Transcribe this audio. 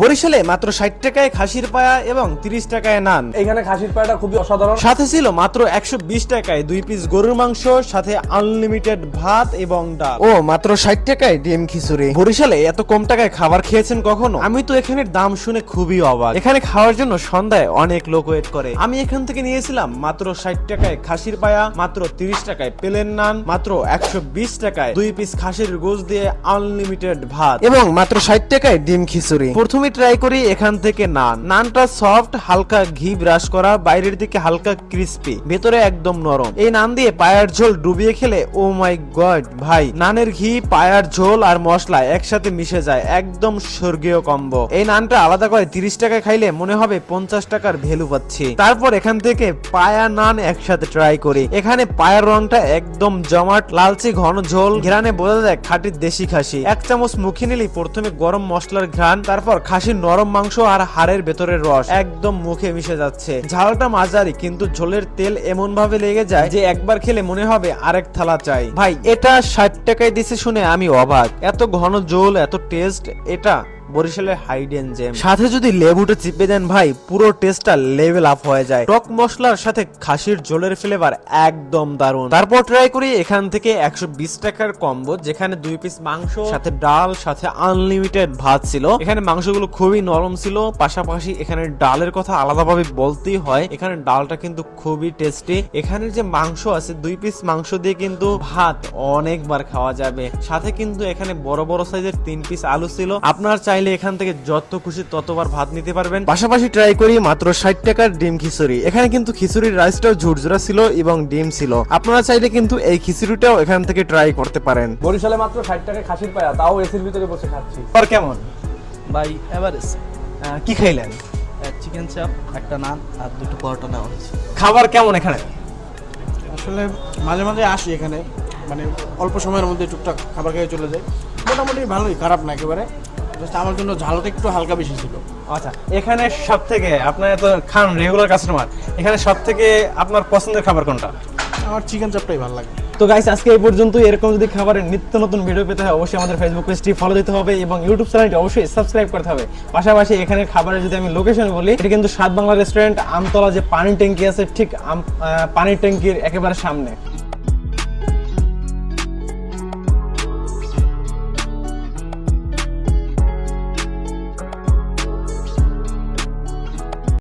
বরিশালে মাত্র ষাট টাকায় খাসির পায়া এবং তিরিশ টাকায় নান। এখানে খাসির পায়টা খুবই অসাধারণ। সাথে ছিল মাত্র একশো বিশ টাকায় দুই পিস গরুর মাংস সাথে আনলিমিটেড ভাত এবং ডাল। ও মাত্র ষাট টাকায় ডিম খিচুড়ি। বরিশালে এত কম টাকায় খাবার খেয়েছেন কখনো? আমি তো এখানের দাম শুনে খুবই অবাক। এখানে খাওয়ার জন্য সন্ধ্যায় অনেক লোক ওয়েট করে। আমি এখান থেকে নিয়েছিলাম মাত্র ষাট টাকায় খাসির পায়া মাত্র তিরিশ টাকায় প্লেন নান মাত্র একশো বিশ টাকায় দুই পিস খাসির গোস দিয়ে আনলিমিটেড ভাত। এবং মাত্র ষাট টাকায় ডিম খিচুড়ি। প্রথমে ট্রাই করি এখান থেকে নান। নানটা সফট হালকা ঘি ব্রাশ করা, বাইরের দিকে হালকা ক্রিস্পি ভেতরে একদম নরম। এই নান দিয়ে পায়ার ঝোল ডুবিয়ে খেলে ও মাই গড ভাই, নানের ঘি, পায়ার ঝোল আর মশলা একসাথে মিশে যায়, একদম স্বর্গীয় কম্বো এই নানটা আলাদা করে তিরিশ টাকা খাইলে মনে হবে পঞ্চাশ টাকার ভ্যালু পাচ্ছি। তারপর এখান থেকে পায়া নান একসাথে ট্রাই করি। এখানে পায়ার রংটা একদম জমাট, লালচে ঘন ঝোল। ঘেরানে বোঝা যায় খাঁটির দেশি খাসি। এক চামচ মুখে নিলেই প্রথমে গরম মশলার ঘ্রাণ, তারপর খাসির নরম মাংস আর হাড়ের ভেতরের রস একদম মুখে মিশে যাচ্ছে। ঝালটা মাঝারি, কিন্তু ঝোলের তেল এমন ভাবে লেগে যায় যে একবার খেলে মনে হবে আরেক থালা চাই। ভাই, এটা ষাট টাকায় দিছে শুনে আমি অবাক। এত ঘন ঝোল, এত টেস্ট এটা বরিশালের হাইডেন জেম সাথে যদি লেবুটা চিপে দেন ভাই, পুরো টেস্টটা লেভেল আপ হয়ে যায়। টক মশলার সাথে খাসির ঝোলের ফ্লেভার একদম দারুণ। তারপর ট্রাই করি এখান থেকে একশো বিশ টাকার কম্বো যেখানে দুই পিস মাংস, সাথে ডাল, সাথে আনলিমিটেড ভাত ছিল। এখানে মাংসগুলো খুবই নরম ছিল। পাশাপাশি এখানে ডালের কথা আলাদাভাবে বলতেই হয়। এখানে ডালটা কিন্তু খুবই টেস্টি এখানে যে মাংস আছে, দুই পিস মাংস দিয়ে কিন্তু ভাত অনেকবার খাওয়া যাবে। সাথে কিন্তু এখানে বড় বড় সাইজের তিন পিস আলু ছিল। আপনার চাইলে এখান থেকে যত খুশি ততবার ভাত নিতে পারবেন। পাশাপাশি ট্রাই করি মাত্র ষাট টাকার ডিম খিচুড়ি। এখানে কিন্তু খিচুড়ির রাইসটাও ঝুরঝুরা ছিল এবং ডিম ছিল। আপনারা চাইলে কিন্তু এই খিচুড়িটাও এখান থেকে ট্রাই করতে পারেন। বরিশালে মাত্র ষাট টাকা খাসির পায়া তাও এসির ভিতরে বসে খাচ্ছি। আর কেমন? ভাই এভারেজ কি খাইলেন? চিকেন চাপ একটা নান আর দুটো পরোটা নেওয়া হয়েছে। খাবার কেমন এখানে? আসলে মাঝে মাঝে আসি এখানে। মানে অল্প সময়ের মধ্যে টুকটাক খাবার খেয়ে চলে যায় মোটামুটি ভালোই খারাপ না একেবারে। জাস্ট আমার জন্য ঝালটা একটু হালকা বেশি ছিল। আচ্ছা এখানে সব থেকে আপনার তো খান রেগুলার কাস্টমার এখানে সব থেকে আপনার পছন্দের খাবার কোনটা? আমার চিকেন চাপটাই ভালো লাগে। তো গাইস আজকে এই পর্যন্ত এরকম যদি খাবারের নিত্য নতুন ভিডিও পেতে হয় অবশ্যই আমাদের ফেসবুক পেজটি ফলো দিতে হবে এবং ইউটিউব চ্যানেলটি অবশ্যই সাবস্ক্রাইব করতে হবে। পাশাপাশি এখানে খাবারের যদি আমি লোকেশন বলি এটা কিন্তু সাত বাংলা রেস্টুরেন্ট আমতলা যে পানির ট্যাঙ্কি আছে ঠিক পানির ট্যাঙ্কির একেবারে সামনে।